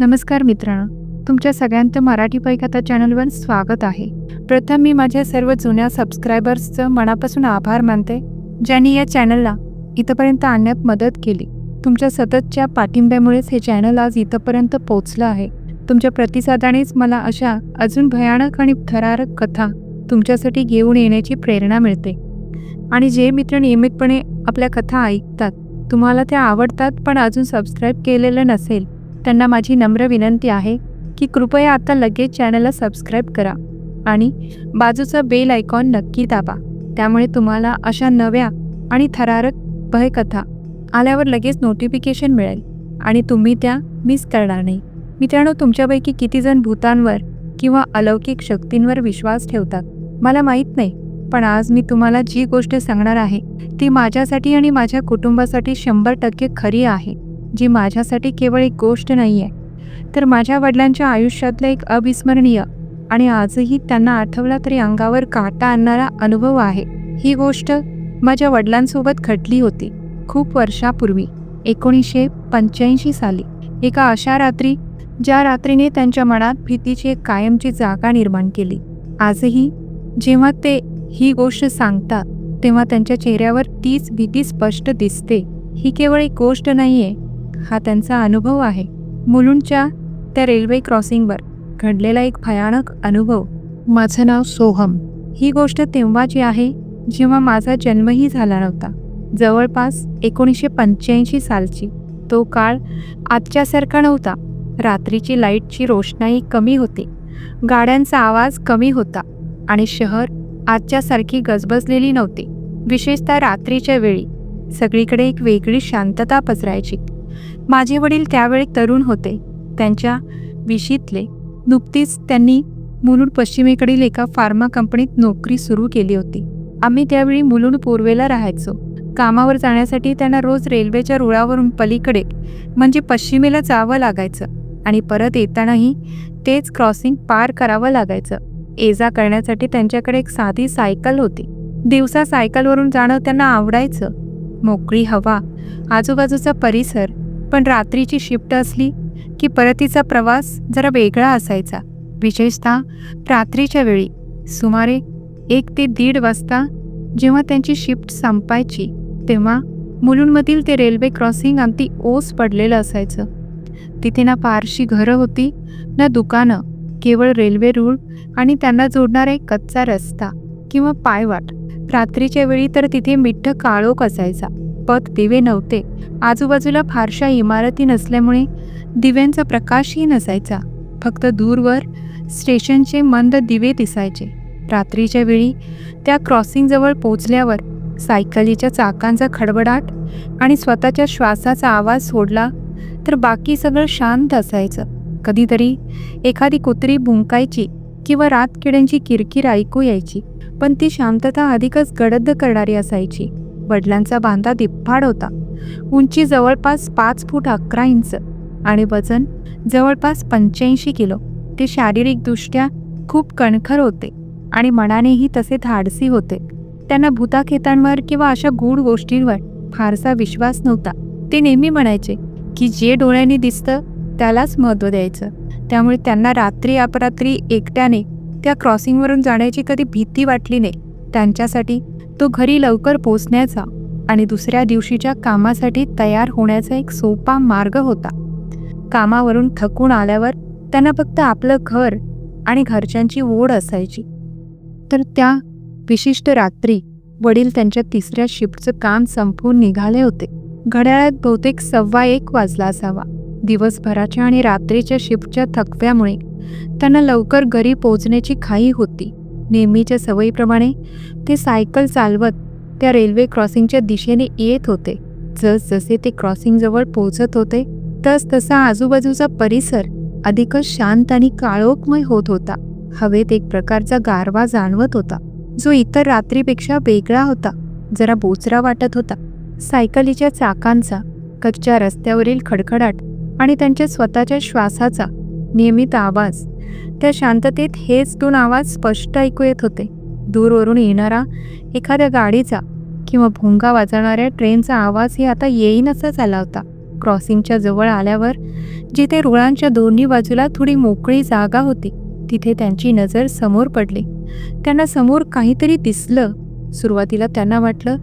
नमस्कार मित्रांनो तुमच्या सगळ्यांचं मराठी पैकथा चॅनलवर स्वागत आहे. प्रथम मी माझ्या सर्व जुन्या सबस्क्रायबर्सचं मनापासून आभार मानते ज्यांनी या चॅनलला इथंपर्यंत आणण्यात मदत केली. तुमच्या सततच्या पाठिंब्यामुळेच हे चॅनल आज इथंपर्यंत पोचलं आहे. तुमच्या प्रतिसादानेच मला अशा अजून भयानक आणि थरारक कथा तुमच्यासाठी घेऊन येण्याची प्रेरणा मिळते. आणि जे मित्र नियमितपणे आपल्या कथा ऐकतात तुम्हाला त्या आवडतात पण अजून सबस्क्राईब केलेलं नसेल त्यांना माझी नम्र विनंती आहे की कृपया आता लगेच चॅनलला सबस्क्राईब करा आणि बाजूचा बेल आयकॉन नक्की दाबा. त्यामुळे तुम्हाला अशा नव्या आणि थरारक भयकथा आल्यावर लगेच नोटिफिकेशन मिळेल आणि तुम्ही त्या मिस करणार नाही. मित्रांनो तुमच्यापैकी कितीजण भूतांवर किंवा अलौकिक शक्तींवर विश्वास ठेवतात? मला माहीत नाही पण आज मी तुम्हाला जी गोष्ट सांगणार आहे ती माझ्यासाठी आणि माझ्या कुटुंबासाठी शंभर टक्के खरी आहे. जी माझ्यासाठी केवळ एक गोष्ट नाही आहे तर माझ्या वडिलांच्या आयुष्यातलं एक अविस्मरणीय आणि आजही त्यांना आठवला तरी अंगावर काटा आणणारा अनुभव आहे. ही गोष्ट माझ्या वडिलांसोबत घडली होती खूप वर्षापूर्वी एकोणीसशे पंच्याऐंशी साली. एका अशा रात्री ज्या रात्रीने त्यांच्या मनात भीतीची एक कायमची जागा निर्माण केली. आजही जेव्हा ते ही गोष्ट सांगतात तेव्हा त्यांच्या चेहऱ्यावर तीच भीती स्पष्ट दिसते. ही केवळ एक गोष्ट नाही आहे हा त्यांचा अनुभव आहे. मुलुंडच्या त्या रेल्वे क्रॉसिंगवर घडलेला एक भयानक अनुभव. माझं नाव सोहम. ही गोष्ट तेव्हाची आहे जेव्हा माझा जन्मही झाला नव्हता. जवळपास एकोणीसशे पंच्याऐंशी सालची. तो काळ आजच्यासारखा नव्हता. रात्रीची लाईटची रोषणाई कमी होती. गाड्यांचा आवाज कमी होता आणि शहर आजच्यासारखी गजबजलेली नव्हती. विशेषतः रात्रीच्या वेळी. सगळीकडे एक वेगळी शांतता पसरायची. माझे वडील त्यावेळी तरुण होते. त्यांच्या विशीतले नुकतीच त्यांनी मुलुंड पश्चिमेकडील एका फार्मा कंपनीत नोकरी सुरू केली होती. आम्ही त्यावेळी मुलुंड पूर्वेला राहायचो. कामावर जाण्यासाठी त्यांना रोज रेल्वेच्या रुळावरून पलीकडे म्हणजे पश्चिमेला जावं लागायचं आणि परत येतानाही तेच क्रॉसिंग पार करावं लागायचं. ये जा करण्यासाठी त्यांच्याकडे एक साधी सायकल होती. दिवसा सायकलवरून जाणं त्यांना आवडायचं. मोकळी हवा. आजूबाजूचा परिसर पण रात्रीची शिफ्ट असली की परतीचा प्रवास जरा वेगळा असायचा. विशेषतः रात्रीच्या वेळी सुमारे एक ते दीड वाजता जेव्हा त्यांची शिफ्ट संपायची तेव्हा मुलुंमधील ते रेल्वे क्रॉसिंग अगदी ओस पडलेलं असायचं. तिथे ना फारशी घरं होती ना दुकानं केवळ रेल्वे रूळ आणि त्यांना जोडणारा एक कच्चा रस्ता किंवा पायवाट. रात्रीच्या वेळी तर तिथे मिठ्ठ काळोख असायचा. पथ दिवे नव्हते. आजूबाजूला फारशा इमारती नसल्यामुळे दिव्यांचा प्रकाशही नसायचा. फक्त दूरवर स्टेशनचे मंद दिवे दिसायचे. रात्रीच्या वेळी त्या क्रॉसिंगजवळ पोचल्यावर सायकलीच्या चाकांचा खडबडाट आणि स्वतःच्या श्वासाचा आवाज सोडला तर बाकी सगळं शांत असायचं. कधीतरी एखादी कुत्री भुंकायची किंवा रात किड्यांची किरकिर ऐकू यायची पण ती शांतता अधिकच गडद करणारी असायची. वडिलांचा बांधा दिप्पाड होता. उंची जवळपास पाच फूट अकरा इंच आणि वजन जवळपास पंच्याऐंशी किलो. ते शारीरिकदृष्ट्या खूप कणखर होते आणि मनानेही तसे धाडसी होते. त्यांना भूताखेतांवर किंवा अशा गूढ गोष्टींवर फारसा विश्वास नव्हता. ते नेहमी म्हणायचे की जे डोळ्यांनी दिसतं त्यालाच महत्त्व द्यायचं. त्यामुळे त्यांना रात्री अपरात्री एकट्याने त्या क्रॉसिंगवरून जाण्याची कधी भीती वाटली नाही. त्यांच्यासाठी तो घरी लवकर पोचण्याचा आणि दुसऱ्या दिवशीच्या कामासाठी तयार होण्याचा एक सोपा मार्ग होता. कामावरून थकून आल्यावर त्यांना फक्त आपलं घर आणि घरच्यांची ओढ असायची. तर त्या विशिष्ट रात्री वडील त्यांच्या तिसऱ्या शिफ्टचं काम संपवून निघाले होते. घड्याळात बहुतेक सव्वा एक वाजला असावा. दिवसभराच्या आणि रात्रीच्या शिफ्टच्या थकव्यामुळे त्यांना लवकर घरी पोहोचण्याची घाई होती. नेहमीच्या सवयीप्रमाणे ते सायकल चालवत त्या रेल्वे क्रॉसिंगच्या दिशेने येत होते. जसजसे ते क्रॉसिंगजवळ पोहोचत होते तस तसा आजूबाजूचा परिसर अधिकच शांत आणि काळोखमय होत होता. हवेत एक प्रकारचा गारवा जाणवत होता जो इतर रात्रीपेक्षा वेगळा होता. जरा बोचरा वाटत होता. सायकलीच्या चाकांचा कच्च्या रस्त्यावरील खडखडाट आणि त्यांच्या स्वतःच्या श्वासाचा नियमित आवाज. त्या शांततेत हेच दोन आवाज स्पष्ट ऐकू येत होते. दूरवरून येणारा एखाद्या गाडीचा किंवा भोंगा वाजवणाऱ्या ट्रेनचा आवाजही आता येईनसा झाला होता. क्रॉसिंगच्या जवळ आल्यावर जिथे रुळांच्या दोन्ही बाजूला थोडी मोकळी जागा होती तिथे त्यांची नजर समोर पडली. त्यांना समोर काहीतरी दिसलं. सुरुवातीला त्यांना वाटलं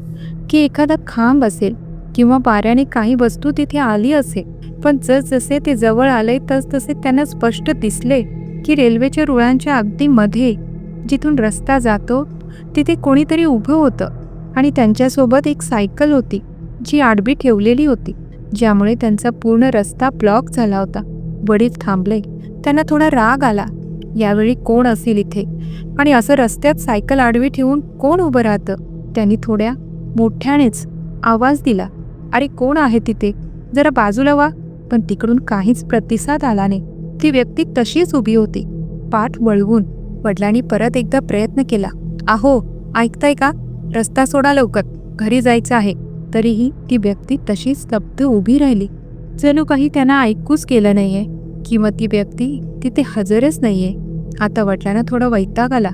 की एखादा खांब असेल. किंवा पाऱ्याने काही वस्तू तिथे आली असे. पण जसजसे ते जवळ आले तसतसे त्यांना स्पष्ट दिसले की रेल्वेच्या रुळांच्या अगदी मध्ये जिथून रस्ता जातो तिथे कोणीतरी उभं होतं आणि त्यांच्यासोबत एक सायकल होती जी आडबी ठेवलेली होती ज्यामुळे त्यांचा पूर्ण रस्ता ब्लॉक झाला होता. वडील थांबले. त्यांना थोडा राग आला. यावेळी कोण असेल इथे? आणि असं रस्त्यात सायकल आडवी ठेवून कोण उभं राहतं? त्यांनी थोड्या मोठ्यानेच आवाज दिला. अरे कोण आहे तिथे? जरा बाजूला वा. पण तिकडून काहीच प्रतिसाद आला नाही. ती व्यक्ती तशीच उभी होती. पाठ वळवून वडिलांनी परत एकदा प्रयत्न केला. आहो ऐकताय का? रस्ता सोडा लवकर. घरी जायचं आहे. तरीही ती व्यक्ती तशीच स्तब्ध उभी राहिली. जणू काही त्यांना ऐकूच केलं नाहीये. किंवा ती व्यक्ती तिथे हजरच नाहीये. आता वडिलांना थोडा वैताग आला.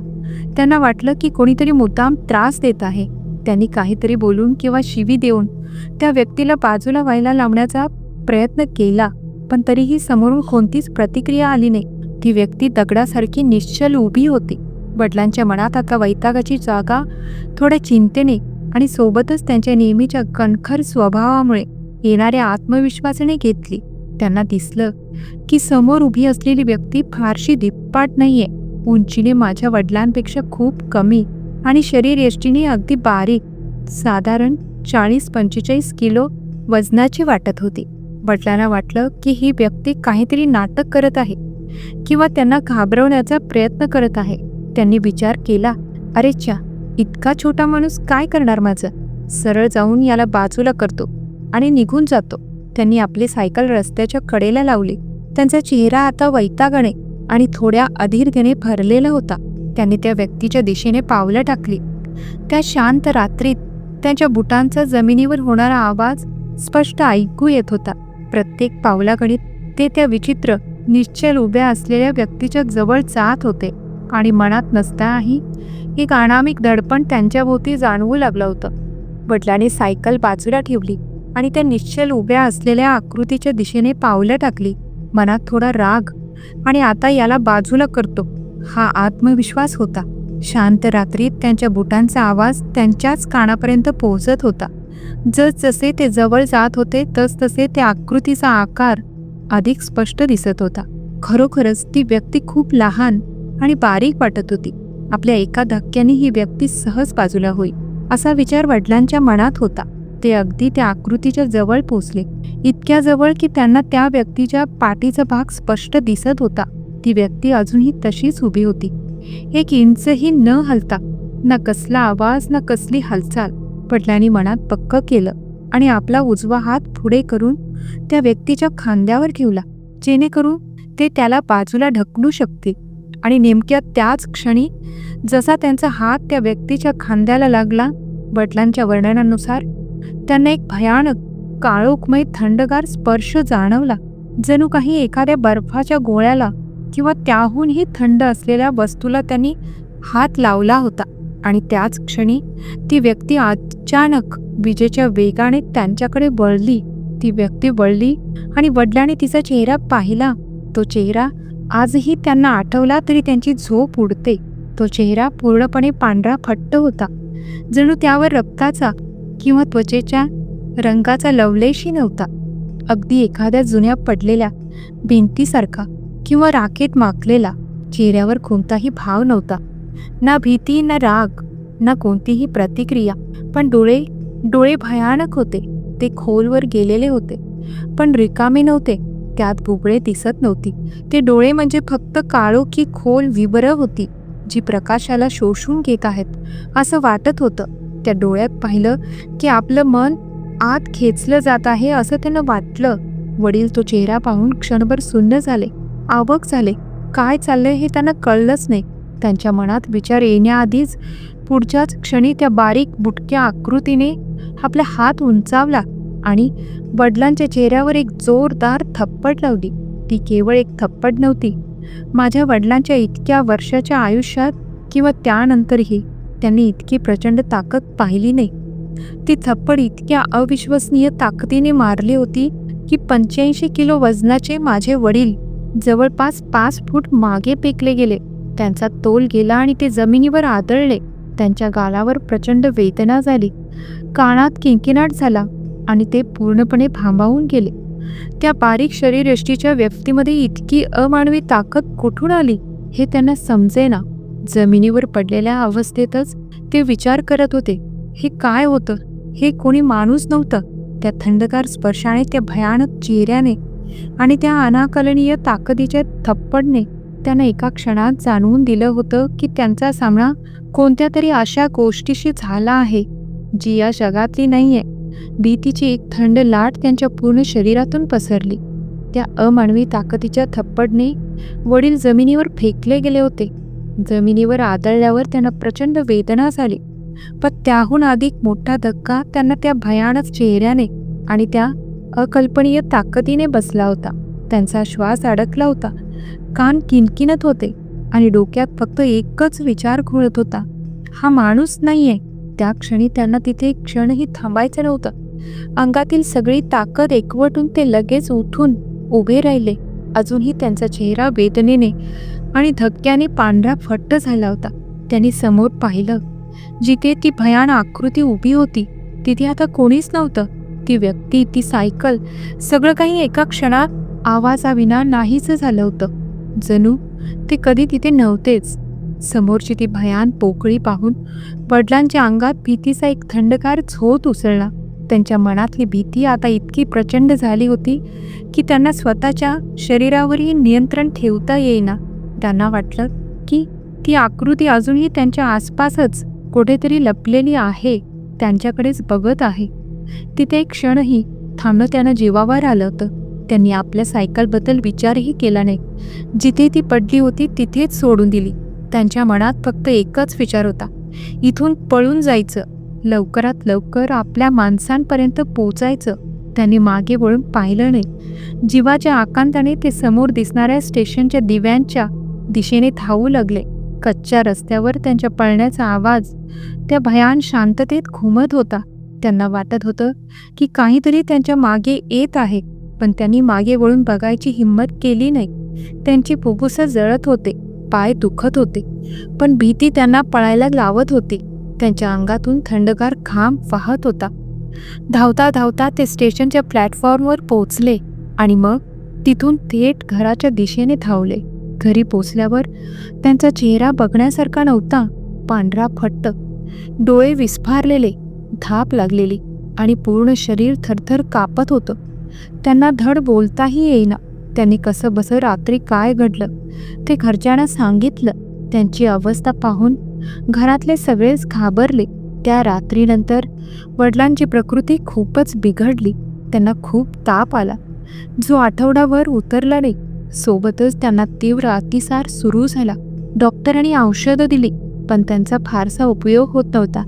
त्यांना वाटलं की कोणीतरी मुद्दाम त्रास देत आहे. त्यांनी काहीतरी बोलून किंवा शिवी देऊन त्या व्यक्तीला बाजूला व्हायला लावण्याचा प्रयत्न केला पण तरीही समोरून कोणतीच प्रतिक्रिया आली नाही. ती व्यक्ती दगडासारखी निश्चल उभी होती. वडिलांच्या मनात आता वैतागाची जागा थोड्या चिंतेने आणि सोबतच त्यांच्या नेहमीच्या कणखर स्वभावामुळे येणाऱ्या आत्मविश्वासाने घेतली. त्यांना दिसलं की समोर उभी असलेली व्यक्ती फारशी दिप्पाट नाहीये. उंचीने माझ्या वडिलांपेक्षा खूप कमी आणि शरीर यष्टीने अगदी बारीक साधारण चाळीस पंचेचाळीस किलो वजनाची वाटत होती. वडिलांना वाटलं की ही व्यक्ती काहीतरी नाटक करत आहे किंवा त्यांना घाबरवण्याचा प्रयत्न करत आहे. त्यांनी विचार केला अरे च्या इतका छोटा माणूस काय करणार माझं? सरळ जाऊन याला बाजूला करतो आणि निघून जातो. त्यांनी आपली सायकल रस्त्याच्या कडेला लावली. त्यांचा चेहरा आता वैतागणे आणि थोड्या अधीरघेने भरलेला होता. त्यांनी त्या व्यक्तीच्या दिशेने पावलं टाकली. त्या शांत रात्रीत त्यांच्या बुटांचा जमिनीवर होणारा आवाज स्पष्ट ऐकू येत होता. प्रत्येक पावलागणित ते त्या विचित्र निश्चल उभ्या असलेल्या व्यक्तीच्या जवळ जात होते आणि मनात नसताही एक अनामिक दडपण त्यांच्याभोवती जाणवू लागलं होतं. वडिलांनी सायकल बाजूला ठेवली आणि त्या निश्चल उभ्या असलेल्या आकृतीच्या दिशेने पावलं टाकली. मनात थोडा राग आणि आता याला बाजूला करतो. हा आत्मविश्वास होता. शांत रात्रीत त्यांच्या बुटांचा आवाज त्यांच्याच कानापर्यंत पोहोचत होता. जसजसे ते जवळ जात होते तसतसे त्या आकृतीचा आकार अधिक स्पष्ट दिसत होता. खरोखरच ती व्यक्ती खूप लहान आणि बारीक वाटत होती. आपल्या एका धक्क्याने ही व्यक्ती सहज बाजूला होईल असा विचार वडिलांच्या मनात होता. ते अगदी त्या आकृतीच्या जवळ पोचले इतक्या जवळ की त्यांना त्या व्यक्तीच्या पाठीचा भाग स्पष्ट दिसत होता. ती व्यक्ती अजूनही तशीच उभी होती. एक इंचही न हलता ना कसला आवाज ना कसली हालचाल वडिलांनी मनात पक्क केलं आणि आपला उजवा हात पुढे करून त्या व्यक्तीच्या खांद्यावर ठेवला जेणेकरून ते त्याला बाजूला ढकलू शकते आणि नेमक्या त्याच क्षणी जसा त्यांचा हात त्या व्यक्तीच्या खांद्याला लागला बटलांच्या वर्णनानुसार त्यांना एक भयानक काळोखमय थंडगार स्पर्श जाणवला जणू काही एखाद्या बर्फाच्या गोळ्याला किंवा त्याहूनही थंड असलेल्या वस्तूला त्यांनी हात लावला होता. आणि त्याच क्षणी ती व्यक्ती अचानक विजेच्या वेगाने त्यांच्याकडे वळली. ती व्यक्ती वळली आणि वडिलांनी तिचा चेहरा पाहिला. तो चेहरा आजही त्यांना आठवला तरी त्यांची झोप उडते. तो चेहरा पूर्णपणे पांढरा फट्ट होता. जणू त्यावर रक्ताचा किंवा त्वचेच्या रंगाचा लवलेशही नव्हता. अगदी एखाद्या जुन्या पडलेल्या भिंतीसारखा किंवा राखेत माखलेला चेहऱ्यावर कोणताही भाव नव्हता. ना भीती ना राग ना कोणतीही प्रतिक्रिया. पण डोळे डोळे भयानक होते. ते खोलवर गेलेले होते. पण रिकामे नव्हते. त्यात बुबळे दिसत नव्हती. ते डोळे म्हणजे फक्त काळो की खोल विबर होती जी प्रकाशाला शोषून घेत आहेत असं वाटत होतं. त्या डोळ्यात पाहिलं की आपलं मन आत खेचलं जात आहे असं त्यानं वाटलं. वडील तो चेहरा पाहून क्षणभर सुन्न झाले. आवक झाले. काय चाललंय हे त्यांना कळलंच नाही. त्यांच्या मनात विचार येण्याआधीच पुढच्याच क्षणी त्या बारीक बुटक्या आकृतीने आपला हात उंचावला आणि वडिलांच्या चेहऱ्यावर एक जोरदार थप्पड लावली. ती केवळ एक थप्पड नव्हती. माझ्या वडिलांच्या इतक्या वर्षाच्या आयुष्यात किंवा त्यानंतरही त्यांनी इतकी प्रचंड ताकद पाहिली नाही. ती थप्पड इतक्या अविश्वसनीय ताकदीने मारली होती की की पंच्याऐंशी किलो वजनाचे माझे वडील जवळपास पाच फूट मागे पेकले गेले. त्यांचा तोल गेला आणि ते जमिनीवर आदळले. त्यांच्या गालावर प्रचंड वेदना झाली. कानात किंकिनाट झाला आणि ते पूर्णपणे भांबावून गेले. त्या बारीक शरीरयष्टीच्या व्यक्तीमध्ये इतकी अमानवी ताकद कुठून आली हे त्यांना समजेना. जमिनीवर पडलेल्या अवस्थेतच ते विचार करत होते. हे काय होतं? हे कोणी माणूस नव्हतं. त्या थंडगार स्पर्शाने त्या भयानक चेहऱ्याने आणि त्या अनाकलनीय ताकदीच्या थप्पडने त्यांना एका क्षणात जाणवून दिलं होतं की त्यांचा सामना कोणत्या तरी अशा गोष्टीशी झाला आहे जी या जगातली नाहीये. भीतीची एक थंड लाट त्यांच्या पूर्ण शरीरातून पसरली. त्या अमानवी ताकदीच्या थप्पडने वडील जमिनीवर फेकले गेले होते. जमिनीवर आदळल्यावर त्यांना प्रचंड वेदना झाली. पण त्याहून अधिक मोठा धक्का त्यांना त्या भयानक चेहऱ्याने आणि त्या अकल्पनीय ताकदीने बसला होता. त्यांचा श्वास अडकला होता. कान किनकिनत होते आणि डोक्यात फक्त एकच विचार घोळत होता. हा माणूस नाहीये. त्या क्षणी त्यांना तिथे एक क्षणही थांबायचं नव्हतं. अंगातील सगळी ताकद एकवटून ते लगेच उठून उभे राहिले. अजूनही त्यांचा चेहरा वेदनेने आणि धक्क्याने पांढरा फट्ट झाला होता. त्यांनी समोर पाहिलं. जिथे ती भयान आकृती उभी होती तिथे आता कोणीच नव्हतं. ती व्यक्ती ती सायकल सगळं काही एका क्षणात आवाजाविना नाहीच झालं होतं. जणू ते कधी तिथे नव्हतेच. समोरची ती भयान पोकळी पाहून वडिलांच्या अंगात भीतीचा एक थंडगार झोत उसळला. त्यांच्या मनातली भीती आता इतकी प्रचंड झाली होती की त्यांना स्वतःच्या शरीरावरही नियंत्रण ठेवता येईना. त्यांना वाटलं की ती आकृती अजूनही त्यांच्या आसपासच कुठेतरी लपलेली आहे त्यांच्याकडेच बघत आहे. तिथे एक क्षणही थांबणं त्यानं जीवावर आलं होतं. त्यांनी आपल्या सायकलबद्दल विचारही केला नाही. जिथे ती पडली होती तिथेच सोडून दिली. त्यांच्या मनात फक्त एकच विचार होता. इथून पळून जायचं. लवकरात लवकर आपल्या माणसांपर्यंत पोचायचं. त्यांनी मागे वळून पाहिलं नाही. जीवाच्या आकांताने ते समोर दिसणाऱ्या स्टेशनच्या दिव्यांच्या दिशेने धावू लागले. कच्च्या रस्त्यावर त्यांच्या पळण्याचा आवाज त्या भयान शांततेत घुमत होता. त्यांना वाटत होतं की काहीतरी त्यांच्या मागे येत आहे पण त्यांनी मागे वळून बघायची हिंमत केली नाही. त्यांची फुफ्फुसं जळत होते पाय दुखत होते पण भीती त्यांना पळायला लावत होती. त्यांच्या अंगातून थंडगार घाम वाहत होता. धावता धावता ते स्टेशनच्या प्लॅटफॉर्मवर पोचले आणि मग तिथून थेट घराच्या दिशेने धावले. घरी पोचल्यावर त्यांचा चेहरा बघण्यासारखा नव्हता पांढरा फट्ट. डोळे विस्फारलेले थाप लागलेली आणि पूर्ण शरीर थरथर कापत होतं. त्यांना धड बोलताही येईना. त्यांनी कसं बसं रात्री काय घडलं ते घरच्यांना सांगितलं. त्यांची अवस्था पाहून घरातले सगळेच घाबरले. त्या रात्रीनंतर वडिलांची प्रकृती खूपच बिघडली. त्यांना खूप ताप आला. जो आठवडाभर उतरला नाही सोबतच त्यांना तीव्र अतिसार सुरू झाला. डॉक्टरांनी औषधं दिली पण त्यांचा फारसा उपयोग होत नव्हता.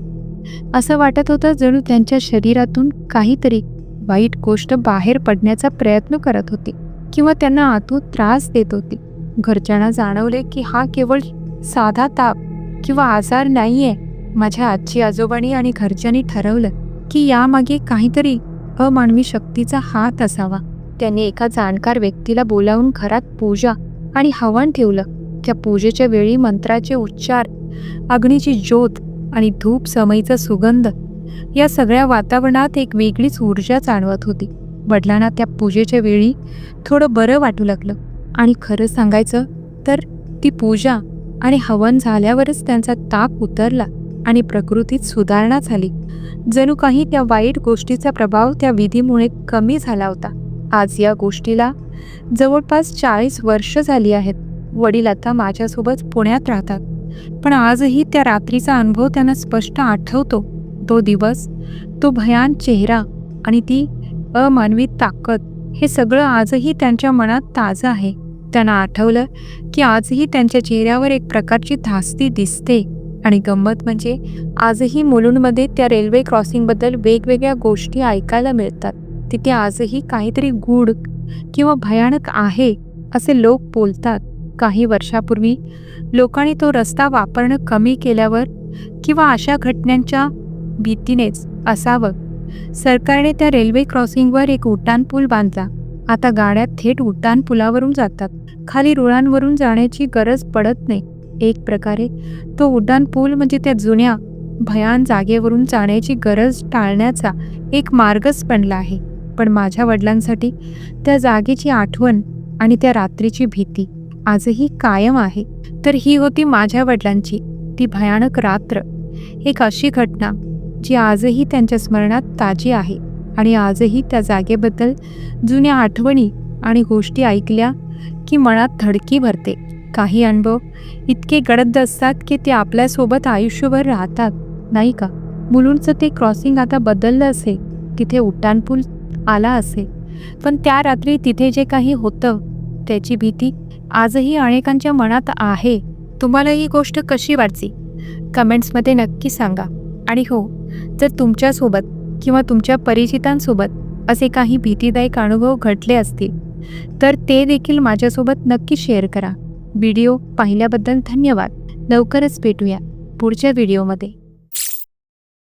असं वाटत होतं जणू त्यांच्या शरीरातून काहीतरी वाईट गोष्ट बाहेर पडण्याचा प्रयत्न करत होती किंवा त्यांना आतून त्रास देत होती. घरच्यांना जाणवले की हा केवळ साधा ताप किंवा आजार नाहीये. माझ्या आजी आजोबांनी आणि घरच्यांनी ठरवलं की यामागे काहीतरी अमानवी शक्तीचा हात असावा. त्यांनी एका जाणकार व्यक्तीला बोलावून घरात पूजा आणि हवन ठेवलं. त्या पूजेच्या वेळी मंत्राचे उच्चार अग्नीची ज्योत आणि धूप समईचा सुगंध या सगळ्या वातावरणात एक वेगळीच ऊर्जा जाणवत होती. वडिलांना त्या पूजेच्या वेळी थोडं बरं वाटू लागलं आणि खरं सांगायचं तर ती पूजा आणि हवन झाल्यावरच त्यांचा ताप उतरला आणि प्रकृतीत सुधारणा झाली. जणू काही त्या वाईट गोष्टीचा प्रभाव त्या विधीमुळे कमी झाला होता. आज या गोष्टीला जवळपास चाळीस वर्ष झाली आहेत. वडील आता माझ्यासोबत पुण्यात राहतात. पण आजही त्या रात्रीचा अनुभव त्यांना स्पष्ट आठवतो. तो दिवस तो भयान चेहरा आणि ती अमानवी ताकद हे सगळं आजही त्यांच्या मनात ताजं आहे. त्यांना आठवलं की आजही त्यांच्या चेहऱ्यावर एक प्रकारची धास्ती दिसते आणि गंमत म्हणजे आजही मुलुंडमध्ये त्या रेल्वे क्रॉसिंगबद्दल वेगवेगळ्या गोष्टी ऐकायला मिळतात. तिथे आजही काहीतरी गूढ किंवा भयानक आहे असे लोक बोलतात. काही वर्षापूर्वी लोकांनी तो रस्ता वापरणं कमी केल्यावर किंवा अशा घटनांच्या भीतीनेच असावं. सरकारने त्या रेल्वे क्रॉसिंगवर एक उड्डाणपूल बांधला. आता गाड्या थेट उड्डाणपुलावरून जातात. खाली रुळांवरून जाण्याची गरज पडत नाही. एक प्रकारे तो उड्डाणपूल म्हणजे त्या जुन्या भयान जागेवरून जाण्याची गरज टाळण्याचा एक मार्गच बनला आहे. पण माझ्या वडिलांसाठी त्या जागेची आठवण आणि त्या रात्रीची भीती आजही कायम आहे. तर ही होती माझ्या वडिलांची ती भयानक रात्र. एक अशी घटना जी आजही त्यांच्या स्मरणात ताजी आहे आणि आजही त्या जागेबद्दल जुन्या आठवणी आणि गोष्टी ऐकल्या की मनात धडकी भरते. काही अनुभव इतके गडद असतात की ते आपल्यासोबत आयुष्यभर राहतात नाही का? मुलुंडचं ते क्रॉसिंग आता बदललं असे तिथे उड्डाणपूल आला असे पण त्या रात्री तिथे जे काही होतं त्याची भीती आजही अनेकांच्या मनात आहे. तुम्हाला ही गोष्ट कशी वाटली? कमेंट्समध्ये नक्की सांगा. आणि हो जर तुमच्यासोबत किंवा तुमच्या परिचितांसोबत असे काही भीतीदायक अनुभव घडले असतील तर ते देखील माझ्यासोबत नक्की शेअर करा. व्हिडिओ पाहिल्याबद्दल धन्यवाद. लवकरच भेटूया पुढच्या व्हिडिओमध्ये.